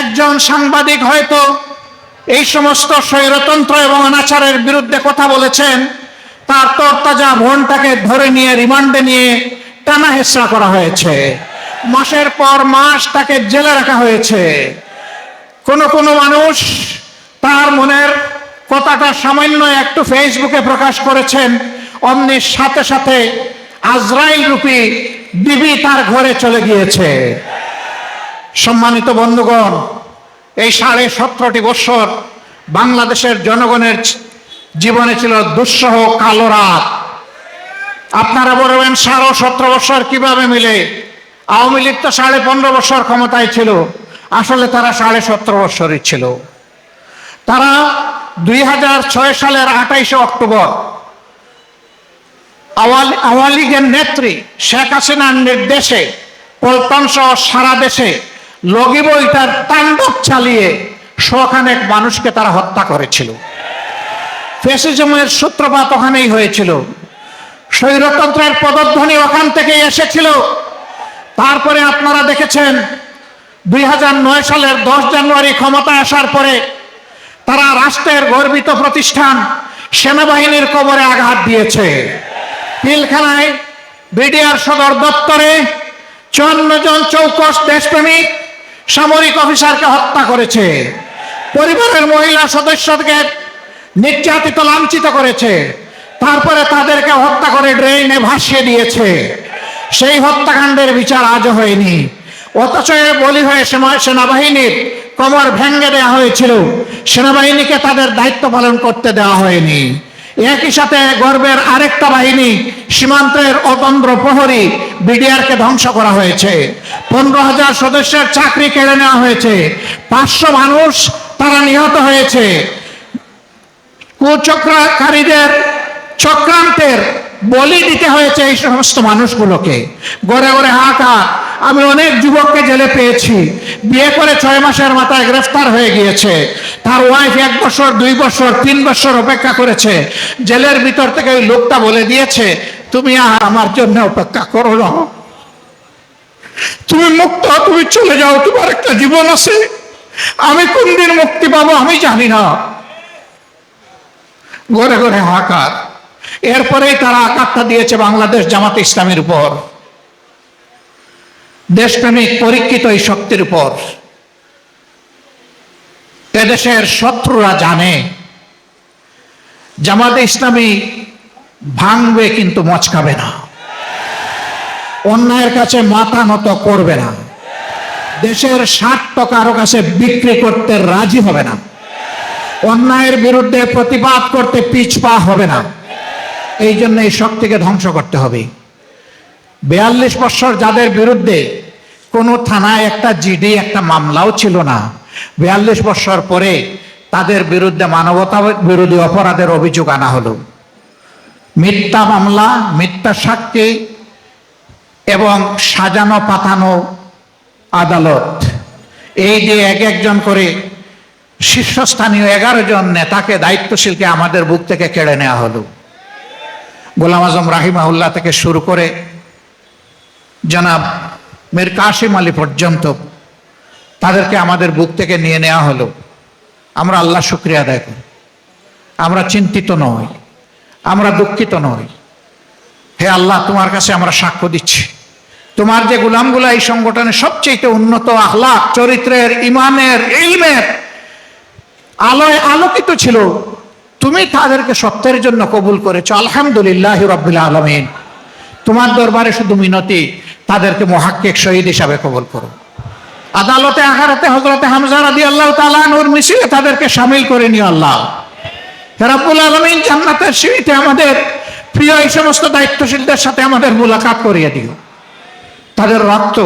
একজন সাংবাদিক হয়তো এই সমস্ত স্বৈরতন্ত্র এবং অনাচারের বিরুদ্ধে কথা বলেছেন, তার তরতাজা বোনটাকে ধরে নিয়ে, রিমান্ডে নিয়ে টানা হেসরা করা হয়েছে। মাসের পর মাস তাকে জেলে রাখা হয়েছে। কোন কোন মানুষ তার মনের কথাটা সামান্য একটু ফেসবুকে প্রকাশ করেছেন অমনির সাথে সাথে আজরাইল রূপী বিবি তার ঘরে চলে গিয়েছে। সম্মানিত বন্ধুগণ, এই সাড়ে সতেরোটি বৎসর বাংলাদেশের জনগণের জীবনে ছিল দুঃসহ কালো রাত। আপনারা বলবেন, সাড়ে সতেরো বছর কীভাবে মিলে? আওয়ামী লীগ তো সাড়ে পনেরো বছর ক্ষমতায় ছিল। আসলে তারা সাড়ে সতেরো বছরই ছিল। তারা দুই হাজার ছয় সালের আঠাইশে অক্টোবর আওয়ামী লীগের নেত্রী শেখ হাসিনার নির্দেশে পল্টন সহ সারা দেশে লগি বইটার তাণ্ডব চালিয়ে শখানেক মানুষকে তারা হত্যা করেছিল। ফেসিজমের সূত্রপাত ওখানেই হয়েছিল। স্বৈরতন্ত্রের পদধ্বনি ওখান থেকেই এসেছিল। তারপরে আপনারা দেখেছেন, দুই হাজার নয় সালের দশ জানুয়ারি ক্ষমতা আসার পরে তারা রাষ্ট্রের গর্বিত প্রতিষ্ঠান সেনাবাহিনীর কবরে আঘাত দিয়েছে। পিলখানায় বিডিআর সদর দপ্তরে চুয়ান্ন জন চৌকস দেশপ্রেমিক সামরিক অফিসারকে হত্যা করেছে। পরিবারের মহিলা সদস্যকে নির্যাতিত, লাঞ্ছিত করেছে। তারপরে তাদেরকে হত্যা করে ড্রেনে ভাসিয়ে দিয়েছে। সেই হত্যাকাণ্ডের বিচার আজও হয়নি। অথচ বলি হয়ে সেনা- সেনাবাহিনীর কমর ভেঙ্গে দেওয়া হয়েছিল। সেনাবাহিনীকে তাদের দায়িত্ব পালন করতে দেওয়া হয়নি। একই সাথে গর্বের আরেকটা বাহিনী, সীমান্তের অতন্দ্র প্রহরী বিডিআরকে ধ্বংস করা হয়েছে। পনেরো হাজার সদস্যের চাকরি কেড়ে নেওয়া হয়েছে। পাঁচশো মানুষ তারা নিহত হয়েছে। কুচক্রাকারীদের চক্রান্তের বলি দিতে হয়েছে এই সমস্ত মানুষগুলোকে। গড়ে গড়ে হাহাকার আমি অনেক যুবককে জেলে পেয়েছি। বিয়ে করে ছয় মাসের মাথায় গ্রেফতার হয়ে গিয়েছে। তার ওয়াইফ এক বছর, দুই বছর, তিন বছর অপেক্ষা করেছে। জেলের ভিতর থেকে ওই লোকটা বলে দিয়েছে, তুমি আর আমার জন্য অপেক্ষা করো না। তুমি মুক্ত, তুমি চলে যাও, তোমার একটা জীবন আছে। আমি কোন দিন মুক্তি পাবো আমি জানি না। ঘরে ঘরে হাহাকার। এরপরেই তারা আকারটা দিয়েছে বাংলাদেশ জামাত ইসলামের উপর। দেশপ্রেমিক পরীক্ষিত এই শক্তির উপর। এদেশের শত্রুরা জানে, জামাতে ইসলামী ভাঙবে কিন্তু মচকাবে না। অন্যায়ের কাছে মাথা নত করবে না। দেশের স্বার্থ কারও কাছে বিক্রি করতে রাজি হবে না। অন্যায়ের বিরুদ্ধে প্রতিবাদ করতে পিছপা হবে না। এই জন্য এই শক্তিকে ধ্বংস করতে হবে। বিয়াল্লিশ বছর যাদের বিরুদ্ধে কোনো থানায় একটা জিডি, একটা মামলাও ছিল না, বিয়াল্লিশ বছর পরে তাদের বিরুদ্ধে মানবতা বিরোধী অপরাধের অভিযোগ আনা হলো। মিথ্যা মামলা, মিথ্যা সাক্ষী এবং সাজানো পাতানো আদালত। এই যে এক একজন করে শীর্ষস্থানীয় এগারো জন নেতাকে দায়িত্বশীলকে আমাদের বুক থেকে কেড়ে নেওয়া হলো। গোলাম আজম রাহিমাহুল্লাহ থেকে শুরু করে জনাব মীর কাশিম আলী পর্যন্ত তাদেরকে আমাদের বুক থেকে নিয়ে নেওয়া হলো। আমরা আল্লাহ শুক্রিয়া আদায় করি। আমরা চিন্তিত নই। আমরা দুঃখিত নই। হে আল্লাহ, তোমার কাছে আমরা সাক্ষ্য দিচ্ছি। তোমার যে গুলামগুলা এই সংগঠনে সবচেয়ে উন্নত আহ্লাক চরিত্রের, ইমানের, ইলমের আলোয় আলোকিত ছিল তুমি তাদেরকে সত্যের জন্য কবুল করেছ। আলহামদুলিল্লাহ রব্বুল আলমিন। তোমার দরবারে শুধু মিনতি, তাদেরকে মহাক্কিক শহীদ হিসাবে কবুল করো। আদালতে আঘারাতে হজরতে হামজা রাদি আল্লাহ তালানুর মিছিলে তাদেরকে সামিল করে নিও আল্লাহ। রাব্বুল আলমিন, জান্নাতের সিঁড়িতে আমাদের প্রিয় এই সমস্ত দায়িত্বশীলদের সাথে আমাদের মুলাকাত করিয়ে দিও। তাদের রক্ত,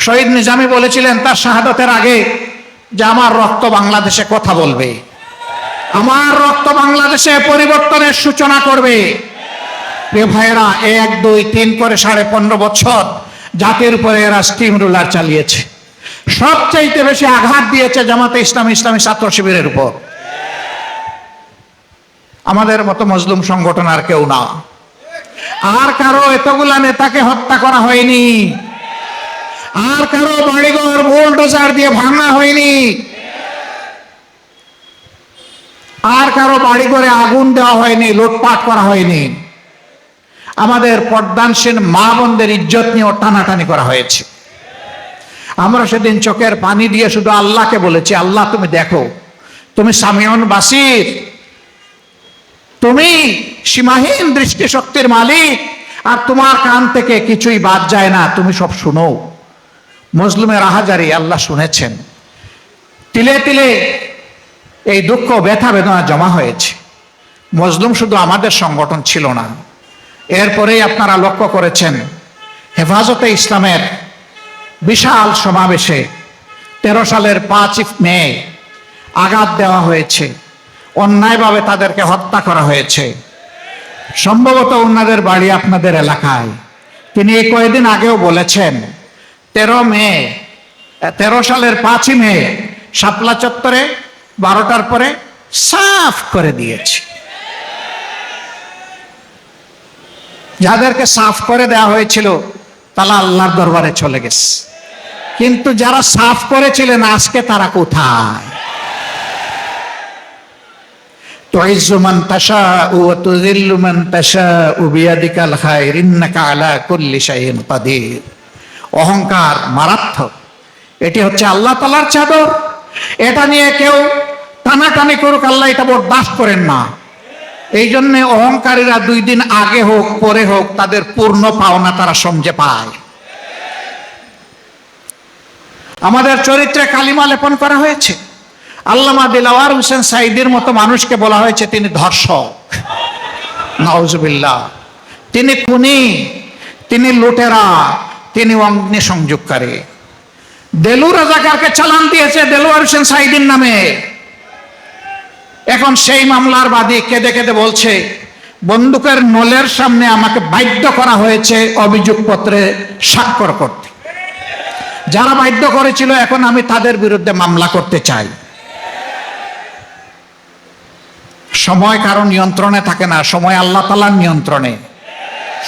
শহীদ নিজামী বলেছিলেন, তার শাহাদতের আগে যে আমার রক্ত বাংলাদেশে কথা বলবে। আমার রক্ত বাংলাদেশে পরিবর্তনের সূচনা করবে। প্রিয় ভাইয়েরা, এক, দুই, তিন করে সাড়ে পনেরো বছর জাতির উপরে এরা স্টিম রুলার চালিয়েছে। সবচাইতে বেশি আঘাত দিয়েছে জামাতে ইসলাম ইসলামী ছাত্র শিবিরের উপর। আমাদের মতো মজলুম সংগঠন আর কেউ না। আর কারও এতগুলা নেতাকে হত্যা করা হয়নি। আর কারও বাড়িঘর, বোল্ডোজার দিয়ে ভাঙা হয়নি। আর কারও বাড়ি করে আগুন দেওয়া হয়নি, লুটপাট করা হয়নি। আমাদের পর্দানসীন মা বোনদের ইজ্জত নিয়ে টানাটানি করা হয়েছে। আমরা সেদিন চোখের পানি দিয়ে শুধু আল্লাহকে বলেছি, আল্লাহ, তুমি দেখো, তুমি সামিয়ন বাসির। তুমি সীমাহীন দৃষ্টিশক্তির মালিক, আর তোমার কান থেকে কিছুই বাদ যায় না, তুমি সব শুনো। মজলুমের আহাজারি আল্লাহ শুনেছেন। তিলে তিলে এই দুঃখ, ব্যথা, বেদনা জমা হয়েছে। মজলুম শুধু আমাদের সংগঠন ছিল না, এরপরেই আপনারা লক্ষ্য করেছেন, হেফাজতে ইসলামের বিশাল সমাবেশে তেরো সালের পাঁচ মে আঘাত দেওয়া হয়েছে, অন্যায়ভাবে তাদেরকে হত্যা করা হয়েছে। সম্ভবত ওনাদের বাড়ি আপনাদের এলাকায়। তিনি এই কয়েকদিন আগেও বলেছেন, তেরো মে, তেরো সালের পাঁচই মে, শাপলা চত্বরে বারোটার পরে সাফ করে দিয়েছে। যাদেরকে সাফ করে দেওয়া হয়েছিল, তারা আল্লাহর দরবারে চলে গেছে। কিন্তু যারা সাফ করেছিলেন, আজকে তারা কোথায়? অহংকার মারাত্মক। এটি হচ্ছে আল্লাহ তালার চাদর। এটা নিয়ে কেউ টানাটানি করুক, আল্লাহ এটা বরদাস্ত করেন না। এই জন্য অহংকারীরা দুই দিন আগে হোক, পরে হোক, তাদের পূর্ণ পাওনা তারা সমঝে পায়। আমাদের চরিত্রে কালিমা লেপন করা হয়েছে। আল্লামা দিলাওয়ার হোসেন সাইদের মতো মানুষকে বলা হয়েছে, তিনি ধর্ষক। নওজবিল্লাহ তিনি খুনি, তিনি লুটেরা, তিনি অগ্নি সংযোগকারী। দেলু রাজাকারকে চালান দিয়েছে দেলোয়ার হোসেন সাইদিন নামে। এখন সেই মামলার বাদী কেঁদে কেঁদে বলছে, বন্দুকের নলের সামনে আমাকে বাধ্য করা হয়েছে অভিযোগপত্রে স্বাক্ষর করতে। যারা বাধ্য করেছিল এখন আমি তাদের বিরুদ্ধে মামলা করতে চাই। সময় কারও নিয়ন্ত্রণে থাকে না, সময় আল্লাহ তালার নিয়ন্ত্রণে।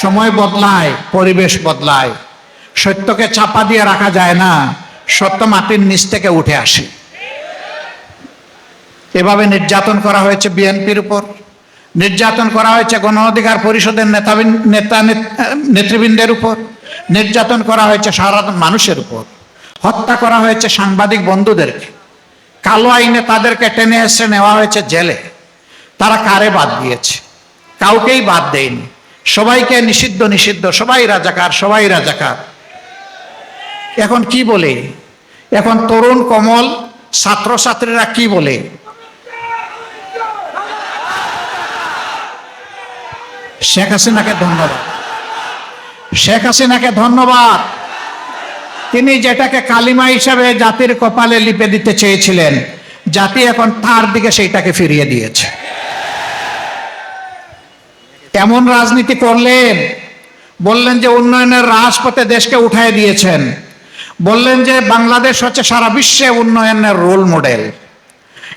সময় বদলায়, পরিবেশ বদলায়। সত্যকে চাপা দিয়ে রাখা যায় না, সত্য মাটির নিচ থেকে উঠে আসে। এভাবে নির্যাতন করা হয়েছে বিএনপির উপর। নির্যাতন করা হয়েছে গণ অধিকার পরিষদের নেতা নেতা, নেতৃবৃন্দের উপর। নির্যাতন করা হয়েছে সাধারণ মানুষের উপর। হত্যা করা হয়েছে সাংবাদিক বন্ধুদেরকে। কালো আইনে তাদেরকে টেনে এসে নেওয়া হয়েছে জেলে। তারা কারে বাদ দিয়েছে? কাউকেই বাদ দেয়নি। সবাইকে নিষিদ্ধ নিষিদ্ধ, সবাই রাজাকার সবাই রাজাকার। এখন কি বলে? এখন তরুণ, কমল, ছাত্রছাত্রীরা কি বলে? শেখ হাসিনাকে ধন্যবাদ। শেখ হাসিনাকে ধন্যবাদ। তিনি যেটাকে কালিমা হিসাবে জাতির কপালে লিপে দিতে চেয়েছিলেন, জাতি এখন তার দিকে সেইটাকে ফিরিয়ে দিয়েছে। এমন রাজনীতি করলেন, বললেন যে উন্নয়নের রাজপথে দেশকে উঠায় দিয়েছেন, বললেন যে বাংলাদেশ হচ্ছে সারা বিশ্বে উন্নয়নের রোল মডেল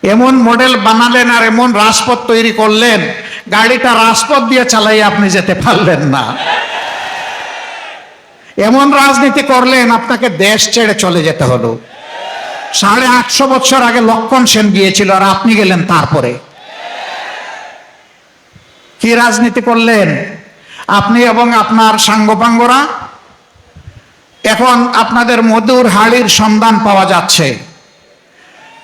এমন মডেল বানালেন আর এমন রাজপথ তৈরি করলেন গাড়িটা রাজপথ দিয়ে চালাই আপনি যেতে পারলেন না। এমন রাজনীতি করলেন, আপনাকে দেশ ছেড়ে চলে যেতে হলো। সাড়ে আটশো বছর আগে লক্ষণ সেন গিয়েছিল আর আপনি গেলেন তারপরে। কি রাজনীতি করলেন? আপনি এবং আপনার সাঙ্গপাঙ্গরা? এখন আপনাদের মধুর হাড়ির সন্ধান পাওয়া যাচ্ছে।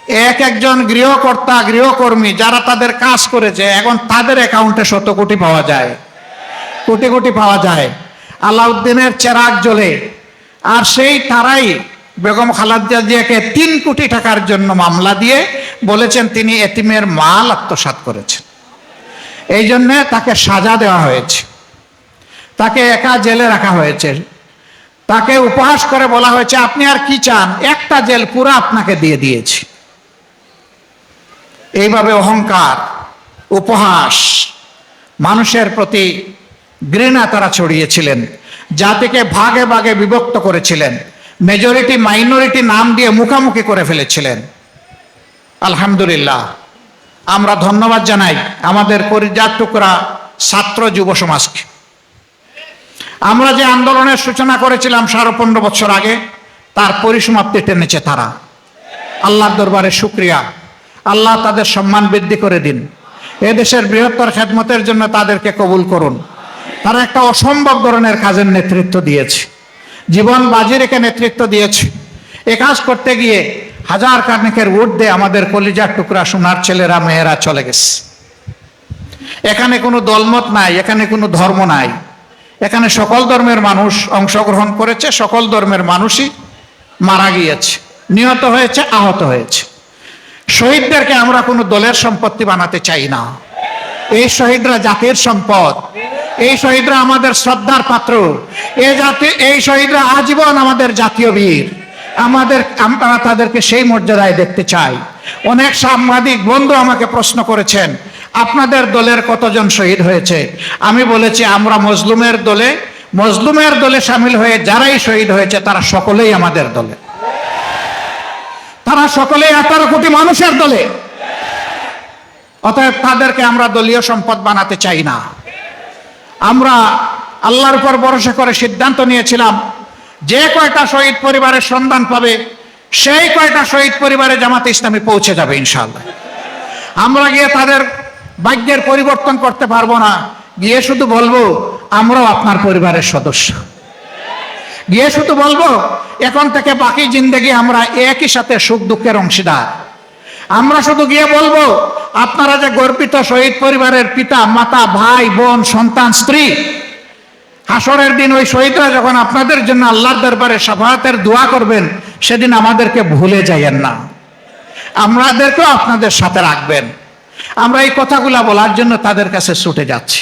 এক একজন গৃহকর্তা, গৃহকর্মী যারা তাদের কাজ করেছে, এখন তাদের অ্যাকাউন্টে শত কোটি পাওয়া যায়। কোটি কোটি পাওয়া যায়। আলাউদ্দিনের চেরাগ জ্বলে। আর সেই তারাই বেগম খালাদা জিয়াকে তিন কোটি টাকার জন্য মামলা দিয়ে বলেছেন তিনি এতিমের মাল আত্মসাত করেছেন। এই জন্যে তাকে সাজা দেওয়া হয়েছে। তাকে একা জেলে রাখা হয়েছে। তাকে উপহাস করে বলা হয়েছে, আপনি আর কি চান? একটা জেল পুরো আপনাকে দিয়ে দিয়েছি। এইভাবে অহংকার, উপহাস, মানুষের প্রতি ঘৃণা তারা ছড়িয়েছিলেন, জাতিকে ভাগে ভাগে বিভক্ত করেছিলেন মেজরিটি মাইনরিটি নাম দিয়ে মুখামুখি করে ফেলেছিলেন। আলহামদুলিল্লাহ। আমরা ধন্যবাদ জানাই আমাদের পরিজাত টুকরা ছাত্র যুব সমাজকে। আমরা যে আন্দোলনের সূচনা করেছিলাম সাড়ে পনেরো বছর আগে, তার পরিসমাপ্তি টেনেছে তারা। আল্লাহর দরবারে শুক্রিয়া। আল্লাহ তাদের সম্মান বৃদ্ধি করে দিন। এদেশের বৃহত্তর খেদমতের জন্য তাদেরকে কবুল করুন। তারা একটা অসম্ভব ধরনের কাজের নেতৃত্ব দিয়েছে। জীবন বাজি রেখে নেতৃত্ব দিয়েছে। এ কাজ করতে গিয়ে হাজার কার্মিকের ঊর্ধ্বে আমাদের কলিজার টুকরা সোনার ছেলেরা, মেয়েরা চলে গেছে। এখানে কোনো দলমত নাই, এখানে কোনো ধর্ম নাই। এখানে সকল ধর্মের মানুষ অংশগ্রহণ করেছে, সকল ধর্মের মানুষই মারা গিয়েছে। নিহত হয়েছে, আহত হয়েছে। শহীদদেরকে আমরা কোনো দলের সম্পত্তি বানাতে চাই না। এই শহীদরা জাতির সম্পদ। এই শহীদরা আমাদের শ্রদ্ধার পাত্র। এই জাতি, এই শহীদরা আজীবন আমাদের জাতীয় বীর। আমাদের, আমরা তাদেরকে সেই মর্যাদায় দেখতে চাই। অনেক সাংবাদিক, বন্ধু আমাকে প্রশ্ন করেছেন, আপনাদের দলের কতজন শহীদ হয়েছে? আমি বলেছি, আমরা মজলুমের দলে মজলুমের দলে সামিল হয়ে যারাই শহীদ হয়েছে, তারা সকলেই আমাদের দলে। তারা সকলেই আঠারো কোটি মানুষের দলে। অতএব তাদেরকে আমরা দলীয় সম্পদ বানাতে চাই না। আমরা আল্লাহর উপর ভরসা করে সিদ্ধান্ত নিয়েছিলাম, যে কয়টা শহীদ পরিবারের সন্ধান পাবে, সেই কয়টা শহীদ পরিবারে জামাতে ইসলামী পৌঁছে যাবে ইনশাল্লাহ আমরা গিয়ে তাদের ভাগ্যের পরিবর্তন করতে পারব না। গিয়ে শুধু বলব, আমরাও আপনার পরিবারের সদস্য। গিয়ে শুধু বলব, এখন থেকে বাকি জিন্দগি আমরা একই সাথে সুখ দুঃখের অংশীদার। আমরা শুধু গিয়ে বলব, আপনারা যে গর্বিত শহীদ পরিবারের পিতা, মাতা, ভাই, বোন, সন্তান, স্ত্রী, হাসরের দিন ওই শহীদরা যখন আপনাদের জন্য আল্লাহর দরবারে সাফায়াতের দোয়া করবেন, সেদিন আমাদেরকে ভুলে যাইয়েন না। আমাদেরকেও আপনাদের সাথে রাখবেন। আমরা এই কথাগুলা বলার জন্য তাদের কাছে ছুটে যাচ্ছি।